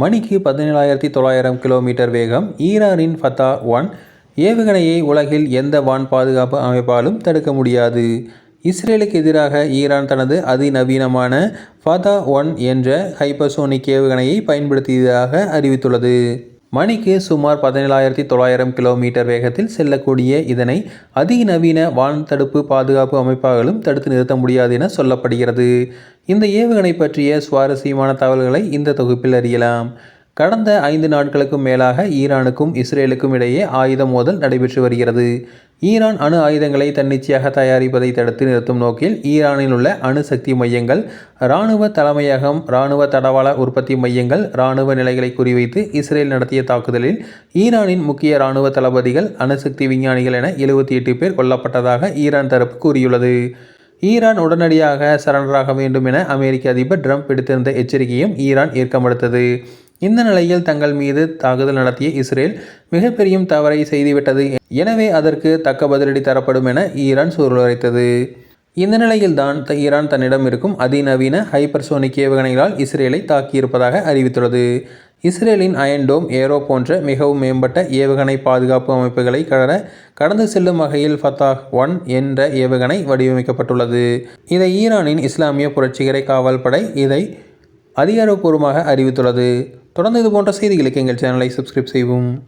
மணிக்கு பதினேழாயிரத்தி தொள்ளாயிரம் கிலோமீட்டர் வேகம் ஈரானின் ஃபத்தா ஒன். ஏவுகணையை உலகில் எந்த வான் பாதுகாப்பு அமைப்பாலும் தடுக்க முடியாது. இஸ்ரேலுக்கு எதிராக ஈரான் தனது அதிநவீனமான ஃபதா ஒன் என்ற ஹைப்பர்சோனிக் ஏவுகணையை பயன்படுத்தியதாக அறிவித்துள்ளது. மணிக்கு சுமார் பதினேழாயிரத்தி தொள்ளாயிரம் கிலோமீட்டர் வேகத்தில் செல்லக்கூடிய இதனை அதிநவீன வான் தடுப்பு பாதுகாப்பு அமைப்பாலும் தடுத்து நிறுத்த முடியாது என சொல்லப்படுகிறது. இந்த ஏவுகணை பற்றிய சுவாரஸ்யமான தகவல்களை இந்த தொகுப்பில் அறியலாம். கடந்த ஐந்து நாட்களுக்கும் மேலாக ஈரானுக்கும் இஸ்ரேலுக்கும் இடையே ஆயுத மோதல் நடைபெற்று வருகிறது. ஈரான் அணு ஆயுதங்களை தன்னிச்சையாக தயாரிப்பதை தடுத்து நிறுத்தும் நோக்கில் ஈரானில் உள்ள அணுசக்தி மையங்கள் இராணுவ தலைமையகம் இராணுவ தடவாள உற்பத்தி மையங்கள் இராணுவ நிலைகளை குறிவைத்து இஸ்ரேல் நடத்திய தாக்குதலில் ஈரானின் முக்கிய இராணுவ தளபதிகள் அணுசக்தி விஞ்ஞானிகள் என எழுபத்தி எட்டு பேர் கொல்லப்பட்டதாக ஈரான் தரப்பு கூறியுள்ளது. ஈரான் உடனடியாக சரணராக வேண்டும் என அமெரிக்க அதிபர் ட்ரம்ப் விடுத்திருந்த எச்சரிக்கையும் ஈரான் ஏற்க மறுத்தது இந்த நிலையில் தங்கள் மீது தாக்குதல் நடத்திய இஸ்ரேல் மிகப்பெரிய தவறை செய்துவிட்டது. எனவே அதற்கு தக்க பதிலடி தரப்படும் என ஈரான் சூழலுரைத்தது இந்த நிலையில்தான் ஈரான் தன்னிடம் இருக்கும் அதிநவீன ஹைப்பர்சோனிக் ஏவுகணைகளால் இஸ்ரேலை தாக்கியிருப்பதாக அறிவித்துள்ளது. இஸ்ரேலின் அயன்டோம் ஏரோ போன்ற மிகவும் மேம்பட்ட ஏவுகணை பாதுகாப்பு அமைப்புகளை கடற கடந்து செல்லும் வகையில் ஃபத்தாஹ் ஒன் என்ற ஏவுகணை வடிவமைக்கப்பட்டுள்ளது. இதை ஈரானின் இஸ்லாமிய புரட்சிகரை காவல் படை இதை அதிகாரப்பூர்வமாக அறிவித்துள்ளது. தொடர்ந்து இது போன்ற செய்திகளுக்கு எங்கள் சேனலை சப்ஸ்கிரைப் செய்வோம்